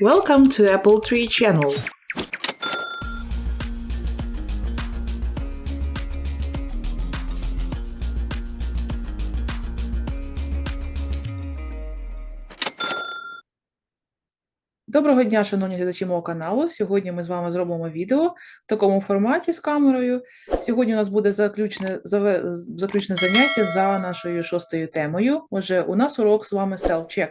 Welcome to Apple Tree Channel. Доброго дня, шановні глядачі мого каналу. Сьогодні ми з вами зробимо відео в такому форматі з камерою. Сьогодні у нас буде заключне, заключне заняття за нашою шостою темою. Отже, у нас урок з вами self-check.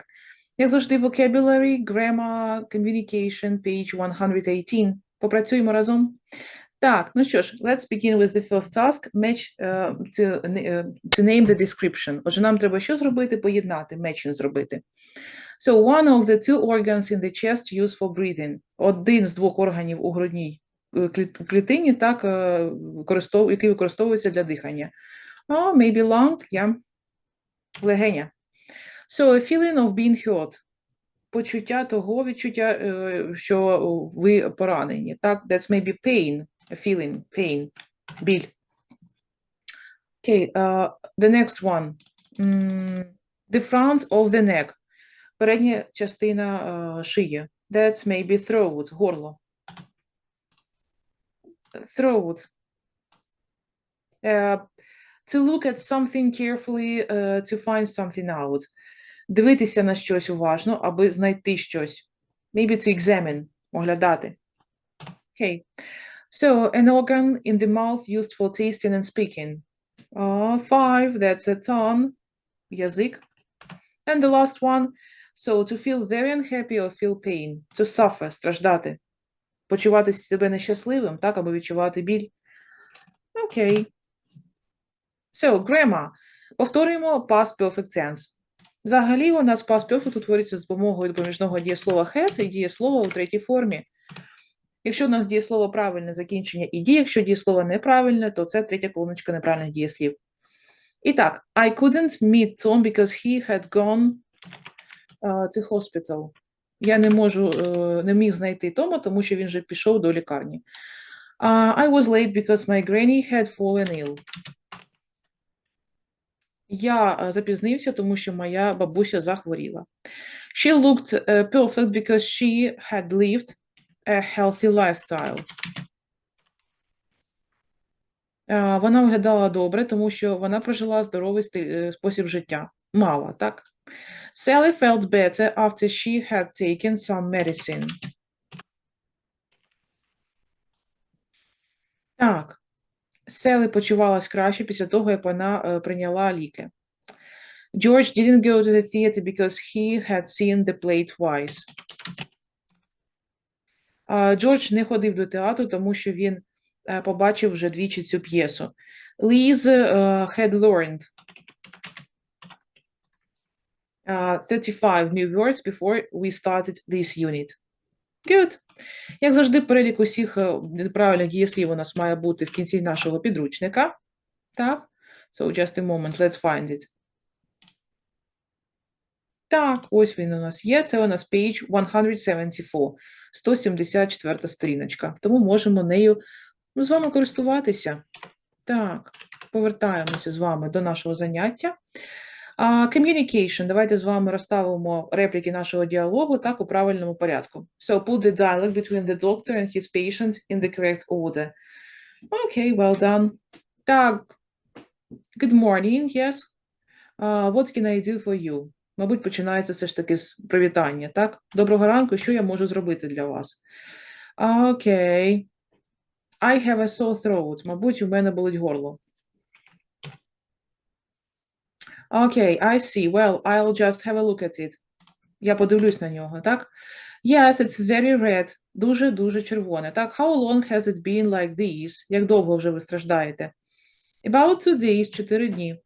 Як завжди, vocabulary, grammar, communication, page 118. Попрацюємо разом. Так, ну що ж, let's begin with the first task, match е, to, е, to name the description. Отже, нам треба що зробити? Поєднати, matching зробити. So one of the two organs in the chest used for breathing. Один з двох органів у грудній е, клітині, так, е, який використовується для дихання. Oh, maybe lung, yeah. Легеня. So a feeling of being hurt. Почуття того, відчуття, е, що ви поранені. Так, that's maybe pain, a feeling, pain, біль. Okay, uh, the next one. Mm, the front of the neck. Передня частина е, шиї. That's maybe throat, горло. Throat. Е, to look at something carefully, е, to find something out. Дивитися на щось уважно, аби знайти щось. Maybe to examine, оглядати. Okay. So, an organ in the mouth used for tasting and speaking. Uh, five, that's a tongue, язик. And the last one, so to feel very unhappy or feel pain, to suffer, страждати, почувати себе нещасливим, так, або відчувати біль. Окей. So, grammar. Повторюємо past perfect tense. Взагалі у нас past perfect утворюється з допомогою допоміжного дієслова had і дієслова у третій формі. Якщо у нас дієслово правильне закінчення і діє, якщо дієслово неправильне, то це третя колоночка неправильних дієслів. І так, I couldn't meet Tom because he had gone uh, to hospital. Я не можу, е, не міг знайти Тома, тому що він вже пішов до лікарні. Uh, I was late because my granny had fallen ill. Я е, запізнився, тому що моя бабуся захворіла. She looked uh, perfect because she had lived a healthy lifestyle. Е, Вона виглядала добре, тому що вона прожила здоровий е, спосіб життя. Мала, так? Sally felt better after she had taken some medicine. Селі почувалась краще після того, як вона е, прийняла ліки. George didn't go to the theater because he had seen the play twice. А, Джордж не ходив до театру, тому що він е, побачив вже двічі цю п'єсу. Liz е, had learned uh, 35 new words before we started this unit. Good. Як завжди, перелік усіх е, неправильних дієслів у нас має бути в кінці нашого підручника. Так? So just a moment, let's find it. Так, ось він у нас є. Це у нас page 174, 174 сторіночка. Тому можемо нею ну, з вами користуватися. Так, повертаємося з вами до нашого заняття. А, communication. Давайте з вами розставимо репліки нашого діалогу так у правильному порядку. So put the dialogue between the doctor and his patient in the correct order. Okay, well done. Так. Good morning, yes. Uh, what can I do for you? Мабуть, починається все ж таки з привітання, так? Доброго ранку, що я можу зробити для вас? Окей. I have a sore throat. Мабуть, у мене болить горло. Окей, I see. Well, I'll just have a look at it. Я подивлюсь на нього, так? Yes, it's very red. Дуже-дуже червоне. Так, how long has it been like this? Як довго вже ви страждаєте? About two days, чотири дні.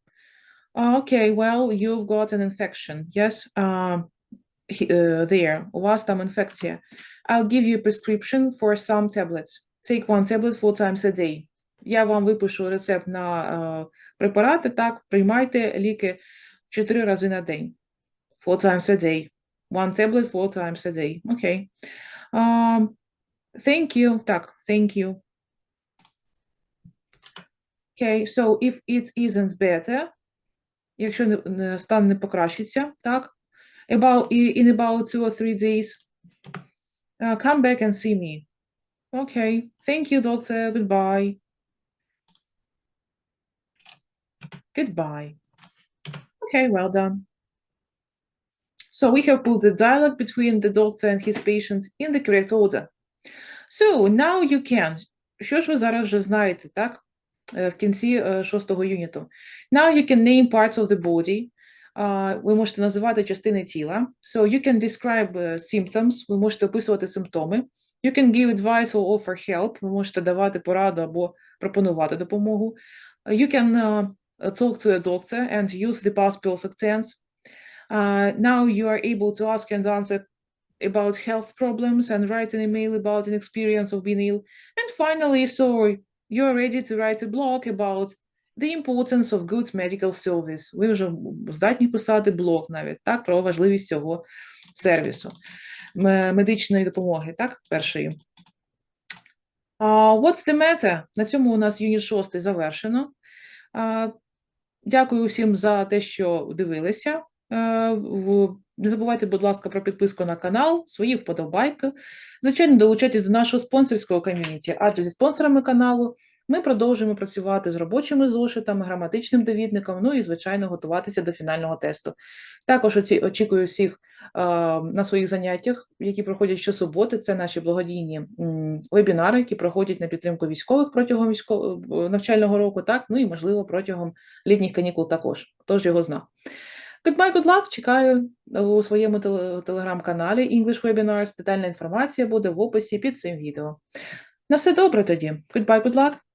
Okay, well, you've got an infection. Yes, uh, he- uh, there. У вас там інфекція. I'll give you a prescription for some tablets. Take one tablet four times a day. Я вам випишу рецепт на е, препарати, так, приймайте ліки 4 рази на день. Four times a day. One tablet four times a day. Окей. Um, thank you. Так, thank you. Okay, so if it isn't better, якщо стан не покращиться, так, about, in about two or three days, Uh, come back and see me. Okay. Thank you, doctor. Goodbye. Goodbye. Okay, well done. So we have put the dialogue between the doctor and his patient in the correct order. So now you can. Що ж ви зараз вже знаєте, так? Е, В кінці е, шостого юніту. Now you can name parts of the body. А, Ви можете називати частини тіла. So you can describe е, symptoms. Ви можете описувати симптоми. You can give advice or offer help. Ви можете давати пораду або пропонувати допомогу. Uh, You can uh, talk to a doctor and use the past perfect tense. Uh, now you are able to ask and answer about health problems and write an email about an experience of being ill. And finally, so you're ready to write a blog about the importance of good medical service. Ви вже здатні писати блог навіть так про важливість цього сервісу м- медичної допомоги, так, першої. Uh, what's the matter? На цьому у нас юніт 6 завершено. Uh, Дякую усім за те, що дивилися. Е, Не забувайте, будь ласка, про підписку на канал, свої вподобайки. Звичайно, долучайтесь до нашого спонсорського ком'юніті, адже зі спонсорами каналу ми продовжуємо працювати з робочими зошитами, граматичним довідником, ну і, звичайно, готуватися до фінального тесту. Також очікую всіх на своїх заняттях, які проходять щосуботи. Це наші благодійні вебінари, які проходять на підтримку військових протягом військо... е, навчального року, так, ну і, можливо, протягом літніх канікул також. Тож його зна. Goodbye, good luck. Чекаю у своєму телеграм-каналі English Webinars. Детальна інформація буде в описі під цим відео. На все добре тоді. Goodbye, good luck.